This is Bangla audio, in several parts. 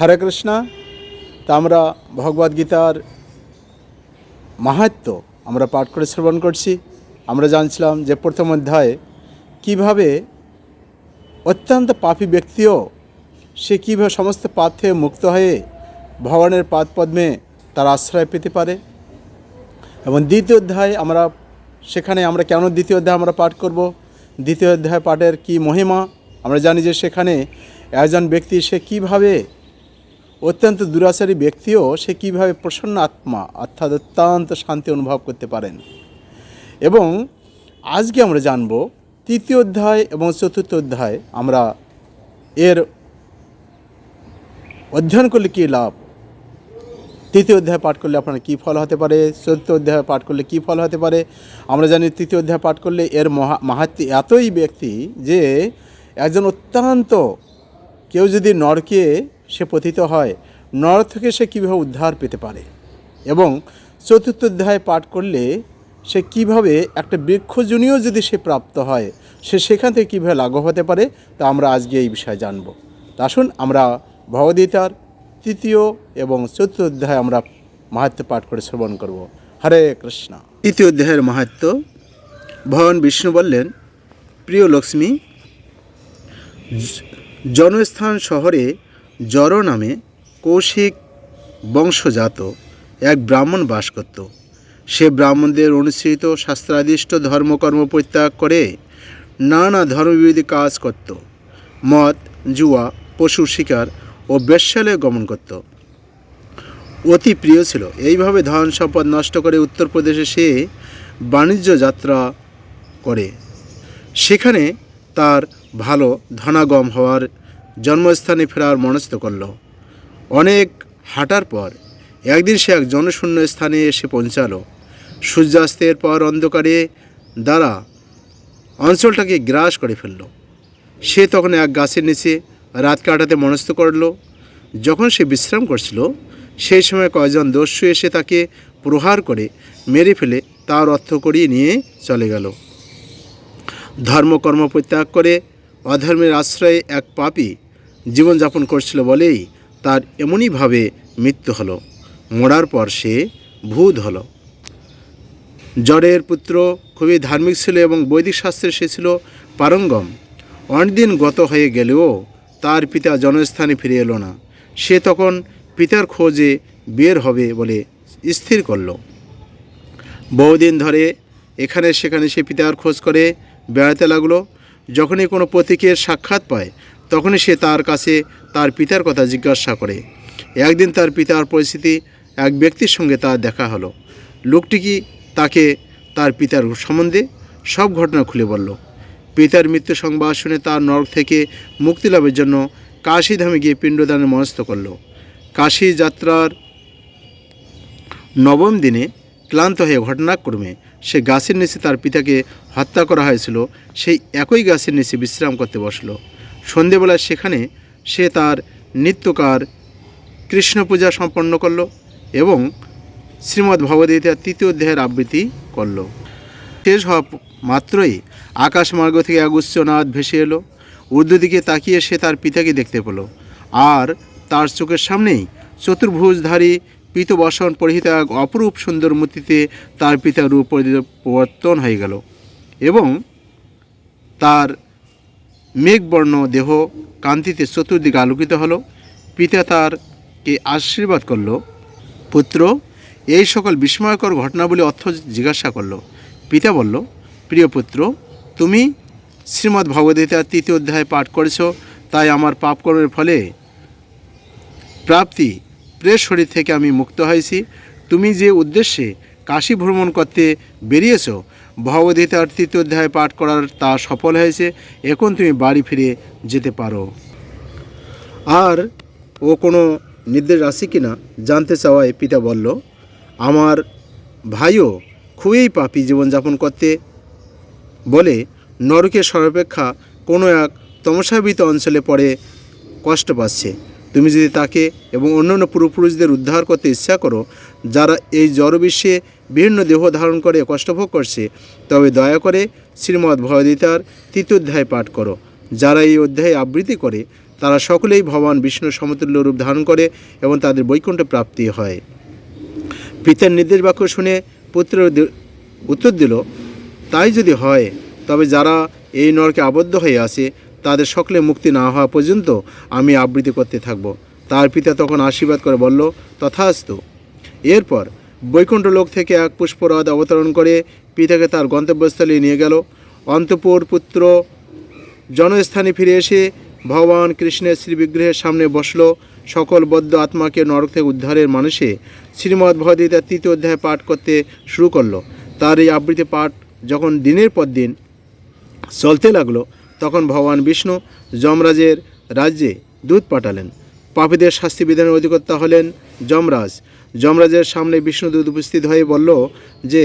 হরে কৃষ্ণ, তা আমরা ভগবদ্গীতার মাহাত্ম আমরা পাঠ করে শ্রবণ করছি। আমরা জানছিলাম যে প্রথম অধ্যায়ে কীভাবে অত্যন্ত পাপী ব্যক্তিও সে কীভাবে সমস্ত পাপ থেকে মুক্ত হয়ে ভগবানের পাদ পদ্মে তার আশ্রয় পেতে পারে। এবং দ্বিতীয় অধ্যায় আমরা সেখানে আমরা কেন দ্বিতীয় অধ্যায় আমরা পাঠ করব? দ্বিতীয় অধ্যায় পাঠের কি মহিমা? আমরা জানি যে সেখানে একজন ব্যক্তি সে কীভাবে অত্যন্ত দুরাচারী ব্যক্তিও সে কীভাবে প্রসন্ন আত্মা, অর্থাৎ অত্যন্ত শান্তি অনুভব করতে পারেন। এবং আজকে আমরা জানব, তৃতীয় অধ্যায় এবং চতুর্থ অধ্যায় আমরা এর অধ্যয়ন করলে কী লাভ? তৃতীয় অধ্যায় পাঠ করলে আপনার কী ফল হতে পারে? চতুর্থ অধ্যায় পাঠ করলে কী ফল হতে পারে? আমরা জানি তৃতীয় অধ্যায় পাঠ করলে এর মহা মাহাত্ম এতই ব্যক্তি যে একজন অত্যন্ত, কেউ যদি নরকে সে পতিত হয়, নর থেকে সে কীভাবে উদ্ধার পেতে পারে? এবং চতুর্থ অধ্যায় পাঠ করলে সে কীভাবে একটা বৃক্ষজনীয় যদি সে প্রাপ্ত হয়, সে সেখান থেকে কীভাবে লাঘব হতে পারে, তা আমরা আজকে এই বিষয়ে জানব। আসুন আমরা ভগবদ্গীতার তৃতীয় এবং চতুর্থ অধ্যায় আমরা মাহাত্ম পাঠ করে শ্রবণ করব। হরে কৃষ্ণ। তৃতীয় অধ্যায়ের মাহাত্ম ভগবান বিষ্ণু বললেন, প্রিয় লক্ষ্মী জনস্থান শহরে জর নামে কৌশিক বংশজাত এক ব্রাহ্মণ বাস করত। সে ব্রাহ্মণদের অনুসৃত শাস্ত্রাদিষ্ট ধর্মকর্ম পরিত্যাগ করে নানা ধর্মবিরোধী কাজ করত। মদ, জুয়া পশু শিকার ও বেশ্যালয়ে গমন করত। অতি প্রিয় ছিল। এইভাবে ধন সম্পদ নষ্ট করে উত্তরপ্রদেশে সে বাণিজ্য যাত্রা করে। সেখানে তার ভালো ধনাগম হওয়ার জন্মস্থানে ফেরার মনস্থ করল। অনেক হাঁটার পর একদিন সে এক জনশূন্য স্থানে এসে পৌঁছালো। সূর্যাস্তের পর অন্ধকারে দ্বারা অঞ্চলটাকে গ্রাস করে ফেলল। সে তখন এক গাছের নিচে রাত কাটাতে মনস্থ করল। যখন সে বিশ্রাম করছিল, সেই সময় কয়েকজন দস্যু এসে তাকে প্রহার করে মেরে ফেলে তার অর্থ করিয়ে নিয়ে চলে গেল। ধর্মকর্ম পরিত্যাগ করে অধর্মের আশ্রয়ে এক পাপী জীবনযাপন করছিল বলেই তার এমনইভাবে মৃত্যু হলো। মরার পর সে ভূত হলো। জড়ের পুত্র খুবই ধার্মিক ছিল এবং বৈদিক শাস্ত্রে সে ছিল পারঙ্গম। অনেকদিন গত হয়ে গেলেও তার পিতা জনস্থানে ফিরে এলো না। সে তখন পিতার খোঁজে বের হবে বলে স্থির করল। বহুদিন ধরে এখানে সেখানে সে পিতার খোঁজ করে বেড়াতে লাগল। যখনই কোনো প্রতীকের সাক্ষাৎ পায়, তখনই সে তার কাছে তার পিতার কথা জিজ্ঞাসা করে। একদিন তার পিতার পরিস্থিতি এক ব্যক্তির সঙ্গে তার দেখা হলো। লোকটি কি তাকে তার পিতার সম্বন্ধে সব ঘটনা খুলে বলল? পিতার মৃত্যু সংবাদ শুনে তার নরক থেকে মুক্তি লাভের জন্য কাশীধামে গিয়ে পিণ্ডদানের মনস্থ করল। কাশী যাত্রার নবম দিনে ক্লান্ত হয়ে ঘটনাক্রমে সে গাছের নিচে তার পিতাকে হত্যা করা হয়েছিল, সেই একই গাছের নিচে বিশ্রাম করতে বসল। সন্ধেবেলায় সেখানে সে তার নিত্যকার কৃষ্ণ পূজা সম্পন্ন করল এবং শ্রীমদ্ ভগবদ্গীতার তৃতীয় অধ্যায়ের আবৃত্তি করল। শেষ হওয়া মাত্রই আকাশমার্গ থেকে এক উচ্চনাদ ভেসে এলো। ঊর্ধ্ব দিকে তাকিয়ে সে তার পিতাকে দেখতে পেল। আর তার চোখের সামনেই চতুর্ভুজধারী পীতবসন পরিহিত এক অপরূপ সুন্দর মূর্তিতে তার পিতার রূপ পরিবর্তন হয়ে গেল এবং তার মেঘবর্ণ দেহ কান্তিতে চতুর্দিকে আলোকিত হলো। পিতা তারকে আশীর্বাদ করল। পুত্র, এই সকল বিস্ময়কর ঘটনাবলী অর্থ জিজ্ঞাসা করল। পিতা বলল, প্রিয় পুত্র, তুমি শ্রীমদ্ ভগবদ্গীতার তৃতীয় অধ্যায় পাঠ করেছ, তাই আমার পাপকর্মের ফলে প্রাপ্তি প্রেস শরীর থেকে আমি মুক্ত হয়েছি। তুমি যে উদ্দেশ্যে কাশী ভ্রমণ করতে বেরিয়েছ ভগবদ্গীতার তৃতীয় অধ্যায় পাঠ করার তা সফল হয়েছে। এখন তুমি বাড়ি ফিরে যেতে পারো। আর ও কোনো নির্দেশ আছে কি না জানতে চাওয়ায় পিতা বলল, আমার ভাইও খুবই পাপী জীবনযাপন করতে বলে নরকের সর্বাপেক্ষা কোনো এক তমসাবিত অঞ্চলে পড়ে কষ্ট পাচ্ছে। তুমি যদি তাকে এবং অন্যান্য পূর্বপুরুষদের উদ্ধার করতে ইচ্ছা করো, যারা এই জড়বিশ্বে বিভিন্ন দেহ ধারণ করে, কষ্টভোগ করছে, তবে দয়া করে শ্রীমদ্ ভগবদ্গীতার তৃতীয় অধ্যায় পাঠ করো। যারা এই অধ্যায় আবৃত্তি করে, তারা সকলেই ভগবান বিষ্ণুর সমতুল্য রূপ ধারণ করে এবং তাদের বৈকুণ্ঠ প্রাপ্তি হয়। পিতার নির্দেশ বাক্য শুনে পুত্র উত্তর দিল, তাই যদি হয়, তবে যারা এই নরকে আবদ্ধ হয়ে আছে তাদের সকলে মুক্তি না হওয়া পর্যন্ত আমি আবৃত্তি করতে থাকব। তার পিতা তখন আশীর্বাদ করে বলল, তথাস্তু। এরপর বৈকুণ্ঠ লোক থেকে এক পুষ্পরথ অবতরণ করে পিতাকে তার গন্তব্যস্থলে নিয়ে গেল। অন্তপুর পুত্র জনস্থানে ফিরে এসে ভগবান কৃষ্ণের শ্রীবিগ্রহের সামনে বসল। সকল বদ্ধ আত্মাকে নরক থেকে উদ্ধারের মানুষে শ্রীমদ্ ভগবদ্গীতার তৃতীয় অধ্যায় পাঠ করতে শুরু করল। তার এই আবৃত্তি পাঠ যখন দিনের পর দিন চলতে লাগল তখন ভগবান বিষ্ণু যমরাজের রাজ্যে দূত পাঠালেন। পাপীদের শাস্তি বিধানের অধিকর্তা হলেন যমরাজ। যমরাজের সামনে বিষ্ণুদূত উপস্থিত হয়ে বলল যে,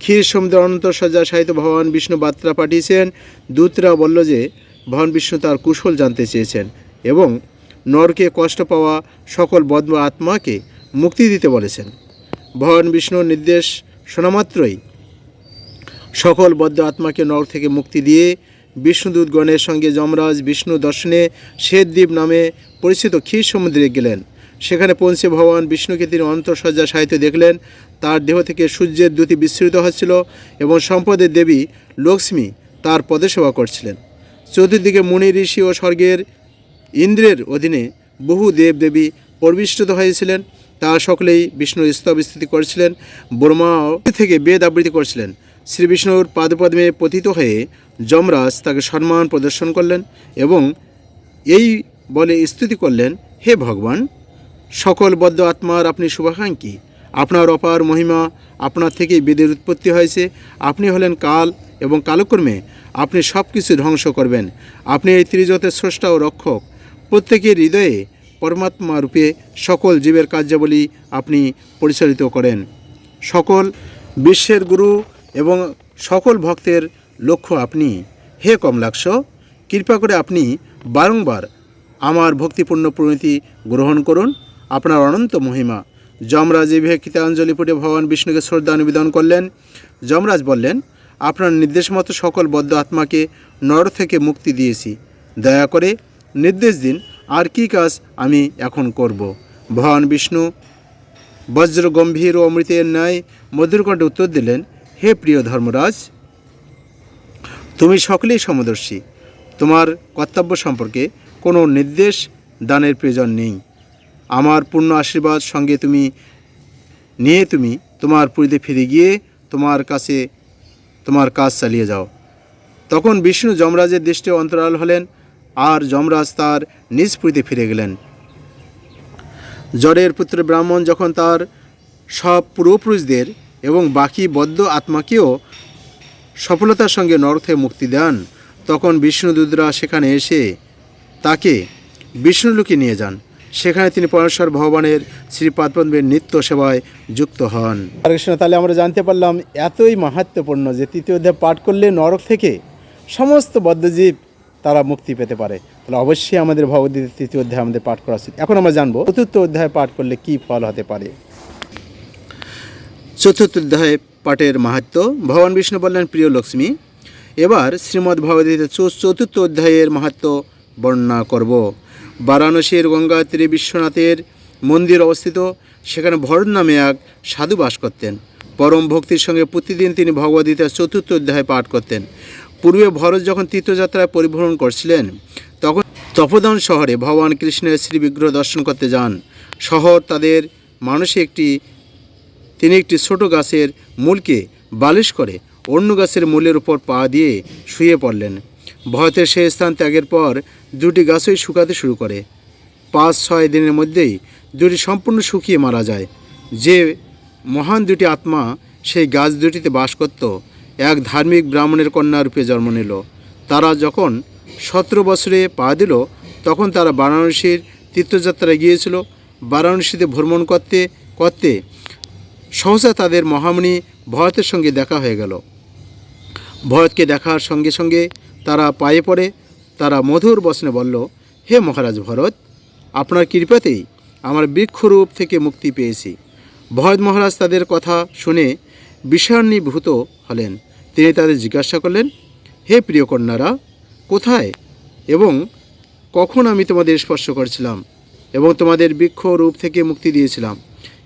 ক্ষীর সমুদ্র অনন্ত সজ্জা সাহিত্য ভগবান বিষ্ণু বার্তা পাঠিয়েছেন। দূতরা বলল যে, ভগবান বিষ্ণু তার কুশল জানতে চেয়েছেন এবং নরকে কষ্ট পাওয়া সকল বদ্ম আত্মাকে মুক্তি দিতে বলেছেন। ভগবান বিষ্ণুর নির্দেশ শোনামাত্রই সকল বদ্ধ আত্মাকে নর থেকে মুক্তি দিয়ে বিষ্ণুদূতগণের সঙ্গে যমরাজ বিষ্ণু দর্শনে শ্বেতদ্বীপ নামে পরিচিত ক্ষীর সমুদ্রে গেলেন। সেখানে পৌঁছে ভগবান বিষ্ণুকে তিনি অন্তঃসজ্জা সাহিত্য দেখলেন। তার দেহ থেকে সূর্যের দ্যুতি বিস্তৃত হচ্ছিল এবং সম্পদের দেবী লক্ষ্মী তার পদসেবা করছিলেন। চতুর্দিকে মুনি, ঋষি ও স্বর্গের ইন্দ্রের অধীনে বহু দেব দেবী পরিবেষ্টিত হয়েছিলেন। তারা সকলেই বিষ্ণুর স্তব স্থিতি করেছিলেন ব্রহ্মা থেকে বেদ আবৃত্তি করেছিলেন। শ্রী বিষ্ণুর পাদপদ্মে পতিত হয়ে যমরাজ তাকে সম্মান প্রদর্শন করলেন এবং এই বলে স্তুতি করলেন, হে ভগবান, সকল বদ্ধ আত্মার আপনি শুভাকাঙ্ক্ষী। আপনার অপার মহিমা আপনার থেকেই বেদের উৎপত্তি হয়েছে। আপনি হলেন কাল এবং কালক্রমে আপনি সব কিছু ধ্বংস করবেন। আপনি এই ত্রিজতের স্রষ্টা ও রক্ষক। প্রত্যেকের হৃদয়ে পরমাত্মা রূপে সকল জীবের কার্যাবলী আপনি পরিচালিত করেন। সকল বিশ্বের গুরু এবং সকল ভক্তের লক্ষ্য আপনি। হে কমলাক্ষ, কৃপা করে আপনি বারংবার আমার ভক্তিপূর্ণ প্রণীতি গ্রহণ করুন। আপনার অনন্ত মহিমা। যমরাজ এভাবে কৃতাঞ্জলি পড়ে ভগবান বিষ্ণুকে শ্রদ্ধা নিবেদন করলেন। যমরাজ বললেন, আপনার নির্দেশ মতো সকল বদ্ধ আত্মাকে নর থেকে মুক্তি দিয়েছি। দয়া করে নির্দেশ দিন, আর কী কাজ আমি এখন করব। ভগবান বিষ্ণু বজ্র গম্ভীর ও অমৃতের ন্যায় মধুরকণ্ঠে উত্তর দিলেন হে প্রিয় ধর্মরাজ, তুমি সকলেই সমদর্শী। তোমার কর্তব্য সম্পর্কে কোনো নির্দেশ দানের প্রয়োজন নেই। আমার পূর্ণ আশীর্বাদ সঙ্গে তুমি, নিয়ে তুমি তোমার পুরীতে ফিরে গিয়ে তোমার কাছে, তোমার কাজ চালিয়ে যাও। তখন বিষ্ণু যমরাজের দৃষ্টি অন্তরাল হলেন আর যমরাজ তার নিজ পুরীতে ফিরে গেলেন। জড়ের পুত্র ব্রাহ্মণ যখন তার সব পূর্বপুরুষদের এবং বাকি বদ্ধ আত্মাকেও সফলতার সঙ্গে নরক থেকে মুক্তি দেন। তখন বিষ্ণুদূতরা সেখানে এসে তাকে বিষ্ণুলোকে নিয়ে যান। সেখানে তিনি পরমেশ্বর ভগবানের শ্রীপাদপদ্মের নিত্য সেবায় যুক্ত হন। কৃষ্ণ, তাহলে আমরা জানতে পারলাম এতই মাহাত্ম্যপূর্ণ যে তৃতীয় অধ্যায় পাঠ করলে নরক থেকে সমস্ত বদ্ধজীব তারা মুক্তি পেতে পারে। তাহলে অবশ্যই আমাদের ভগবদ্গীতার তৃতীয় অধ্যায় আমাদের পাঠ করা উচিত। এখন আমরা জানব চতুর্থ অধ্যায় পাঠ করলে কী ফল হতে পারে। চতুর্থ অধ্যায় পাঠের মাহাত্ম, ভগবান বিষ্ণু বললেন, প্রিয় লক্ষ্মী, এবার শ্রীমদ্ ভগবদ্গীতা চতুর্থ অধ্যায়ের মাহাত্ম বর্ণনা করব। বারাণসীর গঙ্গাত্রী বিশ্বনাথের মন্দির অবস্থিত, সেখানে ভরত নামে এক সাধু বাস করতেন। পরম ভক্তির সঙ্গে প্রতিদিন তিনি ভগবদ্গীতার চতুর্থ অধ্যায় পাঠ করতেন। পূর্বে ভরত যখন তীর্থযাত্রায় পরিভ্রমণ করছিলেন, তখন তপোদন শহরে ভগবান কৃষ্ণের শ্রী বিগ্রহ দর্শন করতে যান। শহর তাদের মানুষে একটি তিনি একটি ছোট গাছের মূলকে বালিশ করে অন্য গাছের মূলের উপর পা দিয়ে শুয়ে পড়লেন। ভয়তের সেই স্থান ত্যাগের পর দুটি গাছই শুকাতে শুরু করে। পাঁচ, ছয় দিনের মধ্যেই দুটি সম্পূর্ণ শুকিয়ে মারা যায়। যে মহান দুটি আত্মা সেই গাছ দুটিতে বাস করত, এক ধার্মিক ব্রাহ্মণের কন্যা রূপে জন্ম নিল। তারা যখন সতেরো বছরে পা দিল, তখন তারা বারাণসীর তীর্থযাত্রায় গিয়েছিল। বারাণসীতে ভ্রমণ করতে করতে সহসা তাদের মহামণি ভরতের সঙ্গে দেখা হয়ে গেল। ভরতকে দেখার সঙ্গে সঙ্গে তারা পায়ে পড়ে, তারা মধুর বসনে বলল, হে মহারাজ ভরত, আপনার কৃপাতেই আমার বৃক্ষরূপ থেকে মুক্তি পেয়েছি। ভরত মহারাজ তাদের কথা শুনে বিষান্নীভূত হলেন। তিনি তাদের জিজ্ঞাসা করলেন, হে প্রিয় কন্যারা, কোথায় এবং কখন আমি তোমাদের স্পর্শ করেছিলাম এবং তোমাদের বৃক্ষ রূপ থেকে মুক্তি দিয়েছিলাম?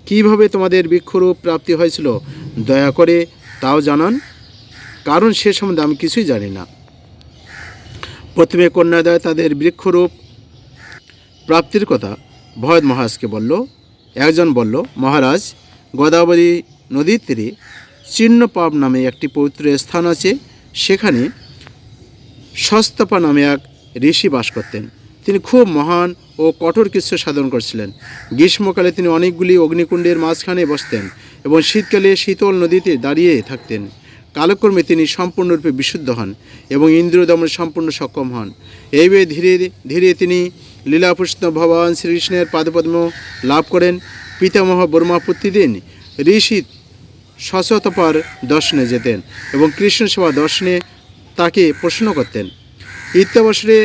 কীভাবে তোমাদের বৃক্ষরূপ প্রাপ্তি হয়েছিল, দয়া করে তাও জানান। কারণ সে সম্বন্ধে আমি কিছুই জানি না। প্রথমে কন্যাদয় তাদের বৃক্ষরূপ প্রাপ্তির কথা ভয়দ মহারাজকে বলল, একজন বলল, মহারাজ, গোদাবরী নদীর তীরে চিহ্নপাপ নামে একটি পবিত্র স্থান আছে, সেখানে সস্তপা নামে এক ঋষি বাস করতেন। তিনি খুব মহান ও কঠোর কিছু সাধন করছিলেন। গ্রীষ্মকালে তিনি অনেকগুলি অগ্নিকুণ্ডের মাঝখানে বসতেন এবং শীতকালে শীতল নদীতে দাঁড়িয়ে থাকতেন। কালক্রমে তিনি সম্পূর্ণরূপে বিশুদ্ধ হন এবং ইন্দ্রিয়দমনে সম্পূর্ণ সক্ষম হন। এইভাবে ধীরে ধীরে তিনি লীলাপুষ্ণ ভগবান শ্রীকৃষ্ণের পাদপদ্ম লাভ করেন। পিতামহ বর্মা প্রতিদিন ঋষি সশতপার দর্শনে যেতেন এবং কৃষ্ণ সেবা দর্শনে তাকে প্রশ্ন করতেন। ইত্যাবসরে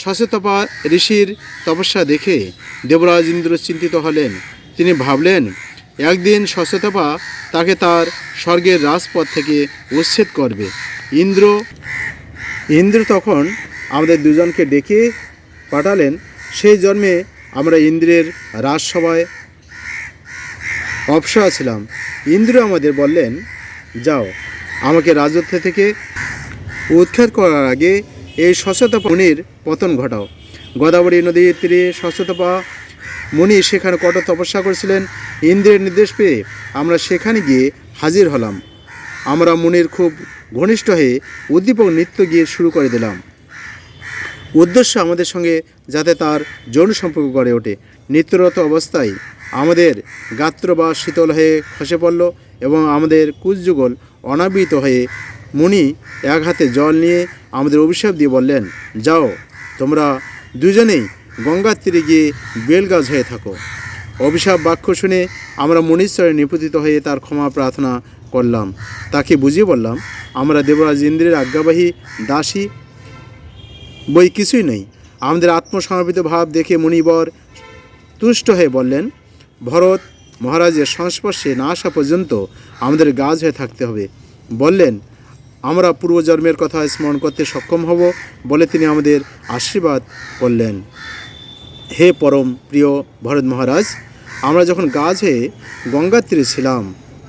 সচেতপা ঋষির তপস্যা দেখে দেবরাজ ইন্দ্র চিন্তিত হলেন। তিনি ভাবলেন, একদিন সচেতপা তাকে তার স্বর্গের রাজপথ থেকে উচ্ছেদ করবে। ইন্দ্র ইন্দ্র তখন আমাদের দুজনকে ডেকে পাঠালেন, সেই জন্মে আমরা ইন্দ্রের রাজসভায় অপসরা ছিলাম। ইন্দ্র আমাদের বললেন, যাও, আমাকে রাজত্ব থেকে উৎখাত করার আগে এই সচেতপা মুনির পতন ঘটাও। গোদাবরী নদীর তীরে সচেতপা মুনি সেখানে কঠোর তপস্যা করেছিলেন। ইন্দ্রের নির্দেশ পেয়ে আমরা সেখানে গিয়ে হাজির হলাম। আমরা মুনির খুব ঘনিষ্ঠ হয়ে উদ্দীপক নৃত্য গিয়ে শুরু করে দিলাম। উদ্দেশ্য আমাদের সঙ্গে যাতে তার যৌন সম্পর্ক গড়ে ওঠে। নিত্যরত অবস্থায় আমাদের গাত্র বা শীতল হয়ে খসে পড়ল এবং আমাদের কুচযুগল অনাবৃত হয়ে মুনি এক হাতে জল নিয়ে আমাদের অভিশাপ দিয়ে বললেন, যাও, তোমরা দুজনেই গঙ্গার তীরে গিয়ে বেলগাছ হয়ে থাকো। অভিশাপ বাক্য শুনে আমরা মনীশ্বরে নিপতিত হয়ে তার ক্ষমা প্রার্থনা করলাম। তাকে বুঝিয়ে বললাম, আমরা দেবরাজ ইন্দ্রের আজ্ঞাবাহী দাসী বই কিছুই নেই। আমাদের আত্মসমর্পিত ভাব দেখে মুনিবর তুষ্ট হয়ে বললেন, ভরত মহারাজের সংস্পর্শে না আসা পর্যন্ত আমাদের গাছ হয়ে থাকতে হবে। বললেন আমরা পূর্বজন্মের কথা স্মরণ করতে সক্ষম হব বলে তিনি আমাদের আশীর্বাদ করলেন। হে পরম প্রিয় ভরত মহারাজ, আমরা যখন গাছ গঙ্গার তীরে ছিলাম,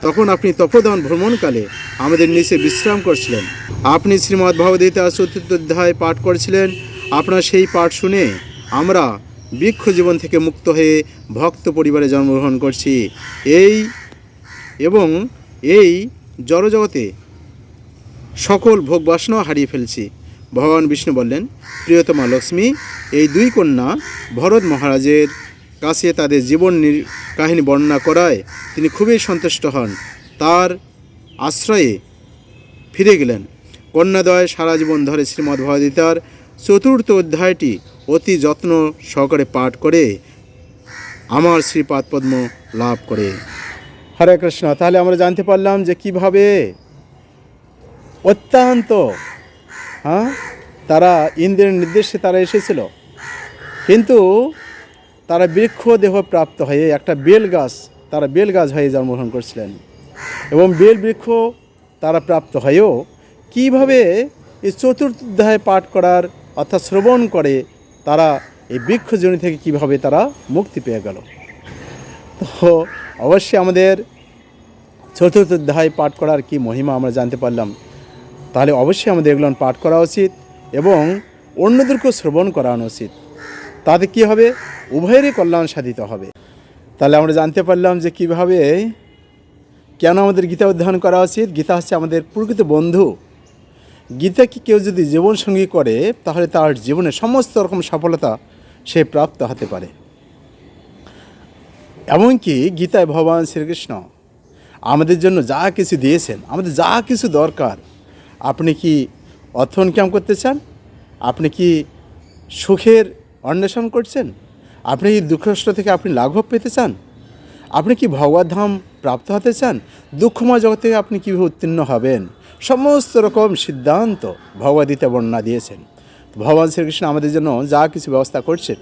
তখন আপনি তপোদান ভ্রমণকালে আমাদের নিচে বিশ্রাম করছিলেন। আপনি শ্রীমদ্ ভগবদ্গীতা চতুর্থ অধ্যায় পাঠ করেছিলেন। আপনার সেই পাঠ শুনে আমরা বৃক্ষ জীবন থেকে মুক্ত হয়ে ভক্ত পরিবারে জন্মগ্রহণ করছি। এই এবং এই জড়জগতে সকল ভোগ বাসনাও হারিয়ে ফেলছি। ভগবান বিষ্ণু বললেন, প্রিয়তমা লক্ষ্মী, এই দুই কন্যা ভরত মহারাজের কাছে তাদের জীবন কাহিনী বর্ণনা করায় তিনি খুবই সন্তুষ্ট হন। তার আশ্রয়ে ফিরে গেলেন। কন্যাদয় সারা জীবন ধরে শ্রীমদ্ চতুর্থ অধ্যায়টি অতি যত্ন সহকারে পাঠ করে আমার শ্রীপাদ পদ্ম লাভ করে। হরে কৃষ্ণ, তাহলে আমরা জানতে পারলাম যে কীভাবে অত্যন্ত হ্যাঁ? তারা ইন্দ্রের নির্দেশে তারা এসেছিল। কিন্তু তারা বৃক্ষ দেহ প্রাপ্ত হয়ে একটা বেল গাছ, তারা বেল গাছ হয়ে জন্মগ্রহণ করছিলেন। এবং বেল বৃক্ষ তারা প্রাপ্ত হয়েও কীভাবে এই চতুর্থ অধ্যায় পাঠ করার অর্থাৎ শ্রবণ করে তারা এই বৃক্ষ জনি থেকে কীভাবে তারা মুক্তি পেয়ে গেল? তো অবশ্যই আমাদের চতুর্থ অধ্যায় পাঠ করার কি মহিমা আমরা জানতে পারলাম। তাহলে অবশ্যই আমাদের এগুলো পাঠ করা উচিত এবং অন্যদেরকেও শ্রবণ করানো উচিত। তাতে কি হবে? উভয়েরই কল্যাণ সাধিত হবে। তাহলে আমরা জানতে পারলাম যে কীভাবে, কেন আমাদের গীতা অধ্যয়ন করা উচিত? গীতা হচ্ছে আমাদের প্রকৃত বন্ধু। গীতাকে কেউ যদি জীবনসঙ্গী করে, তাহলে তার জীবনে সমস্ত রকম সফলতা সে প্রাপ্ত হতে পারে। এমনকি গীতায় ভগবান শ্রীকৃষ্ণ আমাদের জন্য যা কিছু দিয়েছেন, আমাদের যা কিছু দরকার আপনি কি অর্থ ইনকাম করতে চান? আপনি কি সুখের অন্বেষণ করছেন? আপনি কি দুঃখষ্ট থেকে আপনি লাঘব পেতে চান? আপনি কি ভগবত ধাম প্রাপ্ত হতে চান? দুঃখময় জগৎ থেকে আপনি কীভাবে উত্তীর্ণ হবেন? সমস্ত রকম সিদ্ধান্ত ভগবদ্গীতা বর্ণনা দিয়েছেন। ভগবান শ্রীকৃষ্ণ আমাদের জন্য যা কিছু ব্যবস্থা করছেন,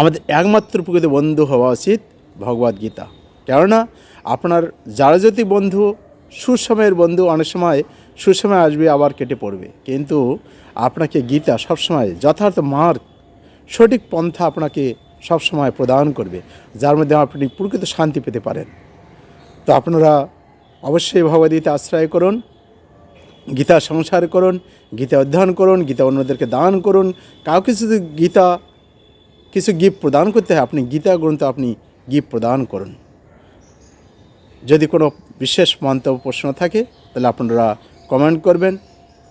আমাদের একমাত্র প্রকৃত বন্ধু হওয়া উচিত ভগবদ গীতা। কেননা, আপনার যারা যদি বন্ধু, সুসময়ের বন্ধু, অনেক সময় সুসময় আসবে, আবার কেটে পড়বে। কিন্তু আপনাকে গীতা সবসময় যথার্থ মার্গ, সঠিক পন্থা আপনাকে সবসময় প্রদান করবে, যার মধ্যে আপনি প্রকৃত শান্তি পেতে পারেন। তো আপনারা অবশ্যই ভগবদ্গীতা আশ্রয় করুন, গীতা সংসার করুন, গীতা অধ্যয়ন করুন, গীতা অন্যদেরকে দান করুন। কাউকে যদি গীতা কিছু গিফট প্রদান করতে হয়, আপনি গীতা গ্রন্থ আপনি গিফট প্রদান করুন। যদি কোনো বিশেষ মন্তব্য, প্রশ্ন থাকে, তাহলে আপনারা কমেন্ট করবেন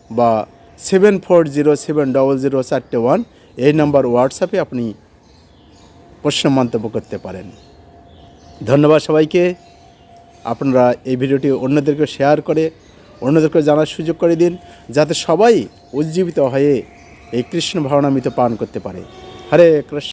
বা seven four zero seven double zero চারটে ওয়ান এই নাম্বার হোয়াটসঅ্যাপে আপনি প্রশ্ন মন্তব্য করতে পারেন। ধন্যবাদ সবাইকে। আপনারা এই ভিডিওটি অন্যদেরকে শেয়ার করে, অন্যদেরকে জানার সুযোগ করে দিন, যাতে সবাই উজ্জীবিত হয়ে এই কৃষ্ণ ভাবনামিত পান করতে পারে। হরে কৃষ্ণ।